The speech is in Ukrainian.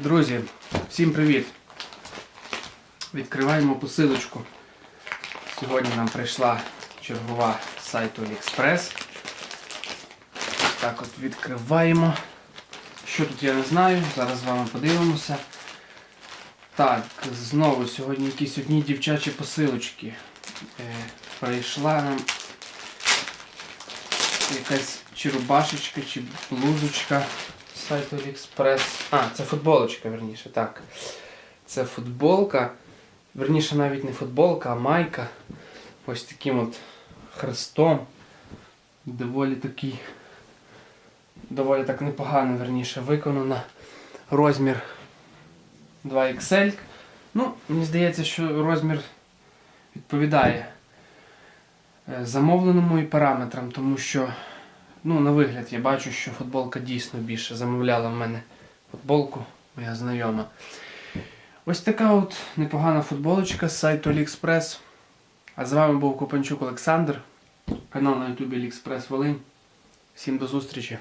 Друзі, всім привіт! Відкриваємо посилочку. Сьогодні нам прийшла чергова з сайту AliExpress. Так от відкриваємо. Що тут я не знаю, зараз з вами подивимося. Так, знову сьогодні якісь одні дівчачі посилочки. Е, прийшла нам якась чи рубашечка, чи блузочка з сайту AliExpress. А, це футболочка, верніше, так. Це футболка. Верніше навіть не футболка, а майка. Ось таким от хрестом. Доволі такий. Доволі так непогано, верніше, виконана. Розмір 2XL. Ну, мені здається, що розмір відповідає е, замовленому і параметрам, тому що ну, на вигляд я бачу, що футболка дійсно більше замовляла в мене футболку, моя знайома. Ось така от непогана футболочка з сайту AliExpress. А з вами був Купанчук Олександр, канал на YouTube AliExpress Волинь. Всім до зустрічі!